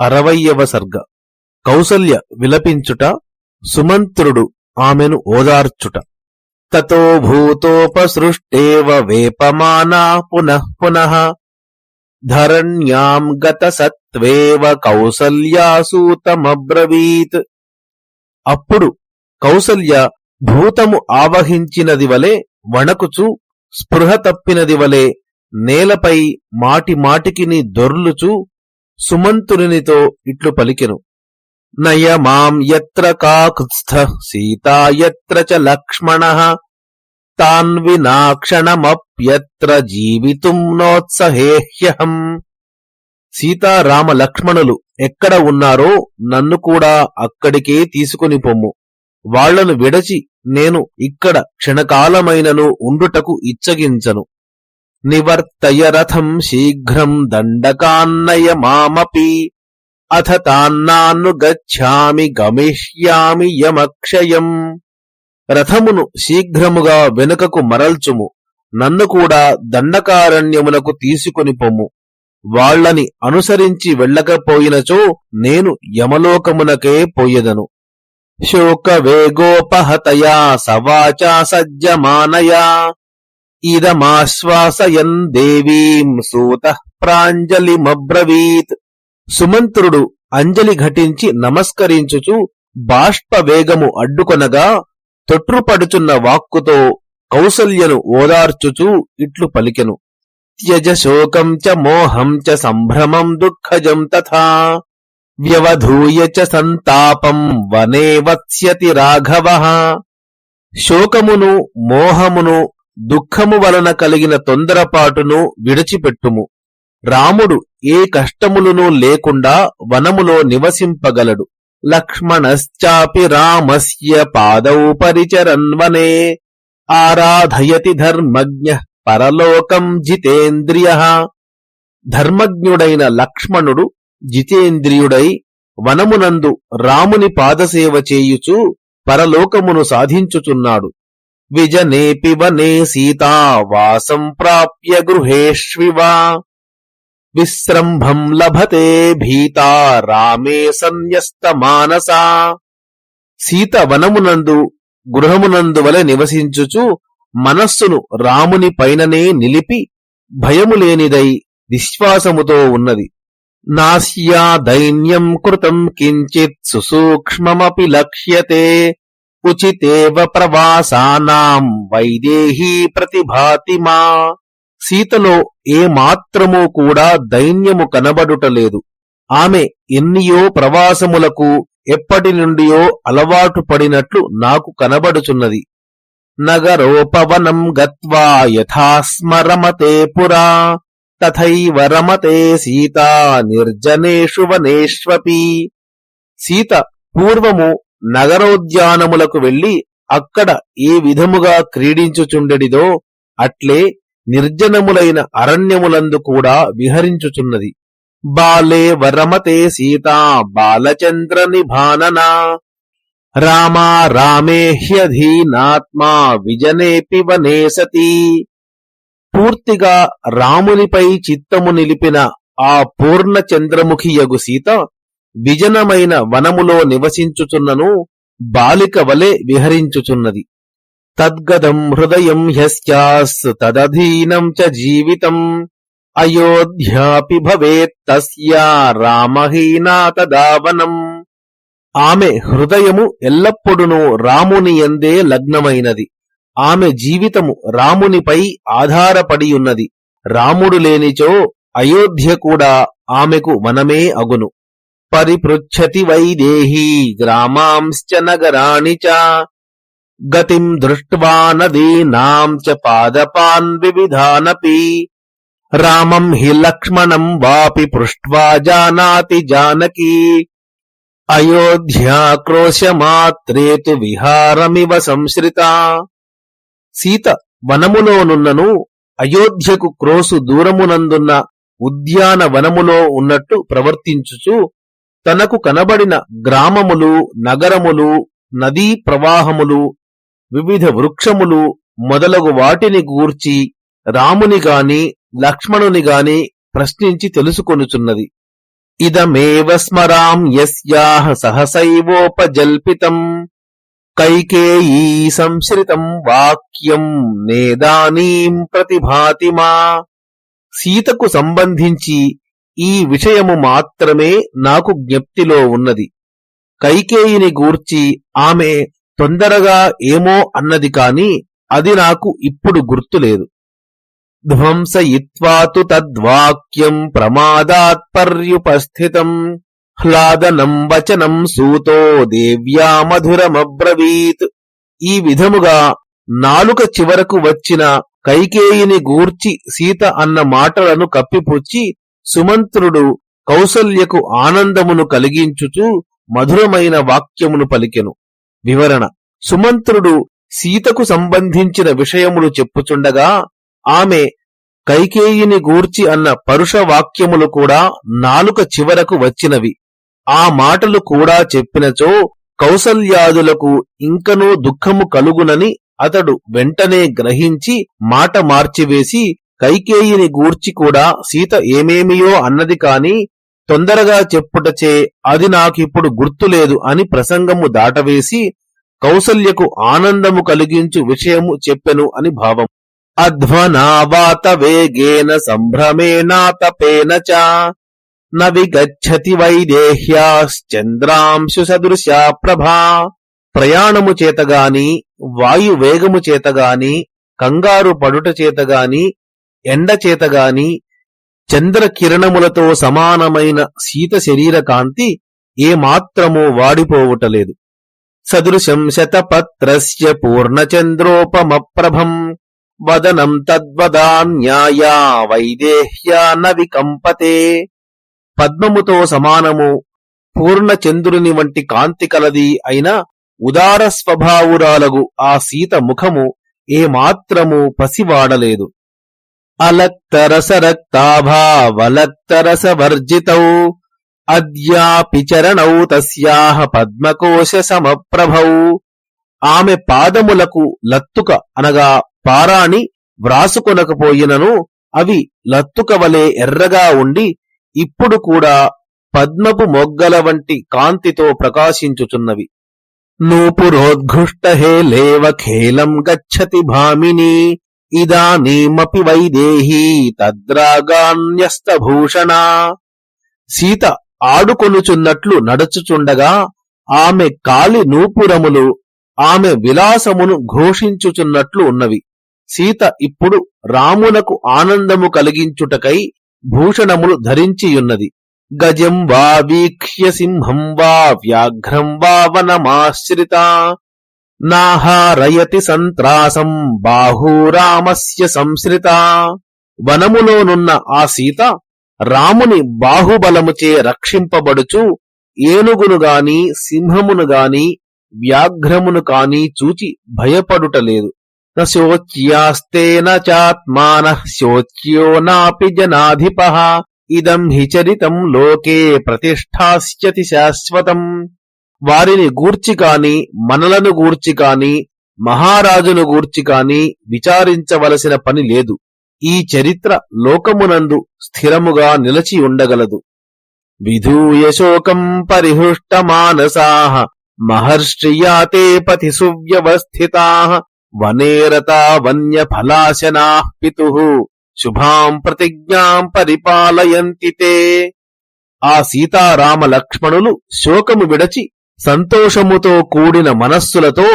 అరవయ్యవ సర్గ. కౌసల్య విలపించుట సుమంత్రుడు ఆమెను ఓదార్చుట. తతో భూతోపసృష్టేవ వేపమానా పునః పునః. ధరణ్యాం గత సత్వేవ కౌసల్యాసూతమబ్రవీత్. అప్పుడు కౌసల్య భూతము ఆవహించినది వలె వణకుచు స్పృహ తప్పినది వలె నేలపై మాటి మాటికిని దొర్లుచు సుమంతునితో ఇట్లు పలికెను. నయమాం యత్ర కాకుత్స్థ సీతా యత్ర చ లక్ష్మణ తాన్ వినాక్షణమప్యత్ర జీవితుం నోత్సహేహ్యహం. సీతారామ లక్ష్మణులు ఎక్కడ ఉన్నారో నన్ను కూడా అక్కడికే తీసుకుని పొమ్ము. వాళ్ళను విడచి నేను ఇక్కడ క్షణకాలమైనను ఉండుటకు ఇచ్చగించను. నివర్తయ రథం శీఘ్రం దండకాన్నయ మామపి. అథ తాన్నాను గచ్చామి గమిష్యామి యమక్షయం. రథమును శీఘ్రముగా వెనుకకు మరల్చుము. నన్ను కూడా దండకారణ్యమునకు తీసుకొని పొమ్ము. వాళ్ళని అనుసరించి వెళ్ళకపోయినచో నేను యమలోకమునకే పోయెదను. శోక వేగోపహతయా సవాచా సజ్జమానయా ఇదమాశ్వాసయన్ దేవీం సూత ప్రాంజలిమబ్రవీత్. సుమంత్రుడు అంజలి ఘటించి నమస్కరించుచు బాష్ప వేగము అడ్డుకొనగా తొట్రుపడుచున్న వాక్కుతో కౌసల్యను ఓదార్చుచు ఇట్లు పలికెను. త్యజ శోకం చ మోహం చ సంభ్రమం దుఃఖజం తథా వ్యవధూయ చ సంతాపం వనే వత్స్యతి రాఘవ. శోకమును మోహమును దుఃఖము వలన కలిగిన తొందరపాటును విడిచిపెట్టుము. రాముడు ఏ కష్టములను లేకుండా వనములో నివసింపగలడు. లక్ష్మణశ్చాపి రామస్య పాదౌ పరిచరన్వనే ఆరాధయతి ధర్మజ్ఞ పరలోకం జితేంద్రియ. ధర్మజ్ఞుడైన లక్ష్మణుడు జితేంద్రియుడై వనమునందు రాముని పాదసేవ చేయుచు పరలోకమును సాధించుచున్నాడు. విజనేపి వనే సీతావాసం ప్రాప్య గృహేష్వివా. విశ్రంభం లభతే భీతా రామే సన్యస్త మానసా సీత వనమునందు గృహమునందు వలె నివసించుచు మనస్సును రాముని పైననే నిలిపి భయము లేనిదై విశ్వాసముతో ఉన్నది. నాస్యా దైన్యం కృతం కించిత్ సుసూక్ష్మమపి లక్ష్యతే. ఉచితేవ ప్రవాసానాం వైదేహీ ప్రతిభాతి మా. సీతలో ఏ కూడా దైన్యము కనబడుటలేదు ఆమె ఎన్నియో ప్రవాసములకు ఎప్పటి నుండియో అలవాటు పడినట్లు నాకు కనబడుచున్నది. నగరోపవనం గత్వా యథాస్మరమతే పురా. తథైవ రమతే సీతా నిర్జనేషు వనేష్వపి. సీత పూర్వము నగరోద్యానములకు వెళ్ళి అక్కడ ఏ విధముగా క్రీడించుచుండెడిదో అట్లే నిర్జనములైన అరణ్యములందు కూడా విహరించుచున్నది. బాలే వరమతే సీతా బాలచంద్ర నిభాననా. రామా రామేహ్యధీనాత్మా విజనేపి వనే సతీ. పూర్తిగా రామునిపై చిత్తము నిలిపిన ఆ పూర్ణ చంద్రముఖియగు సీత విజనమైన వనములో నివసించుచున్నను బాలిక వలె విహరించుచున్నది. తద్గదం హృదయం హ్యస్యాస్ తదధీనం చ జీవితం. అయోధ్యాపి భవేత్తస్యా రామహీనా తదావనం. ఆమె హృదయము ఎల్లప్పుడునూ రాముని ఎందే లగ్నమైనది. ఆమె జీవితము రామునిపై ఆధారపడియున్నది. రాముడు లేనిచో అయోధ్య కూడా ఆమెకు వనమే అగును. పరిపృచ్ఛతి వైదేహీ గ్రామాంశ్చ నగరాణి చ. గతిం దృష్ట్వా నదీనాం చ పాదపాన్ వివిధానపి. రామం హి లక్ష్మణం వాపి పృష్ట్వా జానాతి జానకీ. అయోధ్యాక్రోశమాత్రేతు విహారమివ సంశ్రిత. సీత వనములోనున్నను అయోధ్యకు క్రోసు దూరమునందున్న ఉద్యాన వనములో ఉన్నట్టు ప్రవర్తించుచు తనకు కనబడిన గ్రామములు నగరములు నదీ ప్రవాహములు వివిధ వృక్షములు మొదలగు వాటిని గూర్చి రాముని గాని లక్ష్మణుని గాని ప్రశ్నించి తెలుసుకొనుచున్నది. ఇదమేవ స్మరాం యస్యాహ సహసైవోపజల్పితం కైకేయీ సంశ్రితం వాక్యం నేదానీం ప్రతిభాతిమా సీతకు సంబంధించి ఈ విషయము మాత్రమే నాకు జ్ఞప్తిలో ఉన్నది. కైకేయిని గూర్చి ఆమె తొందరగా ఏమో అన్నది కాని అది నాకు ఇప్పుడు గుర్తులేదు ధ్వంసయిత్వాతు తద్వాక్యం ప్రమాదాత్పర్యుపస్థితం. హ్లాదనం వచనం సూతో దేవ్యా మధురమబ్రవీత్. ఈ విధముగా నాలుక చివరకు వచ్చిన కైకేయిని గూర్చి సీత అన్న మాటలను కప్పిపుచ్చి సుమంత్రుడు కౌసల్యకు ఆనందమును కలిగించుతూ మధురమైన వాక్యమును పలికెను. వివరణ. సుమంత్రుడు సీతకు సంబంధించిన విషయములు చెప్పుచుండగా ఆమె కైకేయిని గూర్చి అన్న పరుష వాక్యములు కూడా నాలుక చివరకు వచ్చినవి. ఆ మాటలు కూడా చెప్పినచో కౌసల్యాదులకు ఇంకనూ దుఃఖము కలుగునని అతడు వెంటనే గ్రహించి మాట మార్చివేసి కైకేయిని గూర్చి కూడా సీత ఏమేమియో అన్నది కాని తొందరగా చెప్పుటచే అది నాకిప్పుడు గుర్తులేదు అని ప్రసంగము దాటవేసి కౌసల్యకు ఆనందము కలిగించు విషయము చెప్పెను అని భావం అధ్వనావాత వేగేన సంభ్రమేణాతపేన చ న విగచ్చతి వైదేహ్యాశ్చంద్రాంశు సదృశా ప్రభా. ప్రయాణము చేతగాని వాయు వేగము చేతగాని కంగారు పడుట చేతగాని ఎండ చేతగాని చంద్ర కిరణములతో సమానమైన శీత శరీర కాంతి ఏమాత్రమూ వాడిపోవుటలేదు. సదృశం శతపత్రస్య పూర్ణచంద్రోపమప్రభం వదనం తద్వదాన్యాయా వైదేహ్యా న వికంపతే. పద్మముతో సమానము పూర్ణ చంద్రుని వంటి కాంతి కలది అయిన ఉదార స్వభావురాలగు ఆ సీత ముఖము ఏమాత్రము పసివాడలేదు. అలక్తరసరక్తాభావలక్తరసవర్జితౌ అద్యాపి చరణౌ తస్యాహ పద్మకోశ సమప్రభౌ ఆమె పాదములకు లత్తుక అనగా పారాణి వ్రాసుకొనకపోయినను అవి లత్తుక వలె ఎర్రగా ఉండి ఇప్పుడు కూడా పద్మపు మొగ్గల వంటి కాంతితో ప్రకాశించుచున్నవి. నూపురోద్ఘుష్టహేలేవ ఖేలం గచ్చతి భామిని ఇదానీమపి వైదేహీ తద్రాగాన్యస్తభూషణ సీత ఆడుకొనుచున్నట్లు నడుచుచుండగా ఆమె కాలి నూపురములు ఆమె విలాసమును ఘోషించుచున్నట్లు ఉన్నవి. సీత ఇప్పుడు రామునకు ఆనందము కలిగించుటకై భూషణములు ధరించియున్నది. గజం వా వీక్ష్య సింహం వా వ్యాఘ్రం వా వనమాశ్రిత. నాహారయతి సంత్రాసం బాహూరామస్య సంశ్రిత. వనములోనున్న ఆ సీత రాముని బాహుబలముచే రక్షింపబడుచు ఏనుగును గాని సింహమును గాని వ్యాఘ్రమును కాని చూచి భయపడుటలేదు. నోచ్యాస్తేన చాత్మాన శోచ్యో నాపి జనాధిప ఇదం హి చరితం లోకే ప్రతిష్టాస్యతి శాశ్వతం. వారిని గూర్చి కాని మనలను గూర్చి కాని మహారాజును గూర్చి కాని విచారించవలసిన పని లేదు. ఈ చరిత్ర లోకమునందు స్థిరముగా నిలచి ఉండగలదు. విధూయ శోకం పరిహృష్టమానసా మహర్షియాతే పతి సువ్యవస్థితా వనేరతా వన్యఫలాశనా పితు శుభాం ప్రతిజ్ఞాం పరిపాలయంతితే ఆ సీతారామ లక్ష్మణులు శోకము విడచి సంతోషముతో కూడిన మనస్సులతో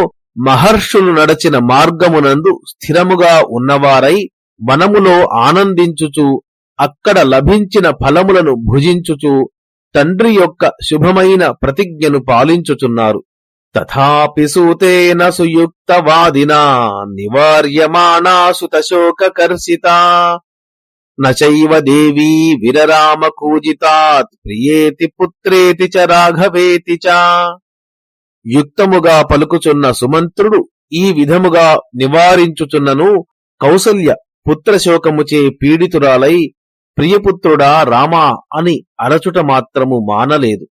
మహర్షులు నడచిన మార్గమునందు స్థిరముగా ఉన్నవారై వనములో ఆనందించుచు అక్కడ లభించిన ఫలములను భుజించుచు తండ్రి యొక్క శుభమైన ప్రతిజ్ఞను పాలించుచున్నారు. తథాపి సూతేన సుయుక్తవాదినా నివార్యమాణా సుతశోకకర్షితా. నైవ దేవీ విరరామ కూజితాత్ ప్రియేతి పుత్రేతి చ రాఘవేతి చ. యుక్తముగా పలుకుచున్న సుమంత్రుడు ఈ విధముగా నివారించుచున్నను కౌసల్య పుత్రశోకముచే పీడితురాలై ప్రియపుత్రుడా రామా అని అరచుట మాత్రము మానలేదు.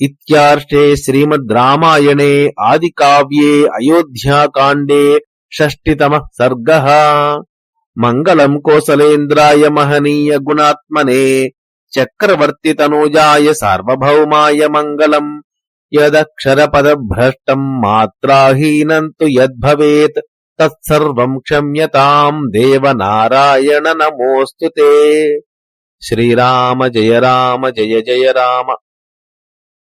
ఇత్యార్షే శ్రీమద్ రామాయణే ఆది కావ్యే అయోధ్యాకాండే షష్టితమ సర్గ. మంగళం కోసలేంద్రాయ మహనీయ గుణాత్మనే చక్రవర్తి తనూజాయ సార్వభౌమాయ మంగళం. యదక్షర పద యదక్షరపదభ్రష్టం మాత్రాహీనంతు యద్భవేత్ తత్సర్వం క్షమ్యతాం దేవ నారాయణ నమోస్తుతే. శ్రీరామ జయ రామ జయ జయ రామ.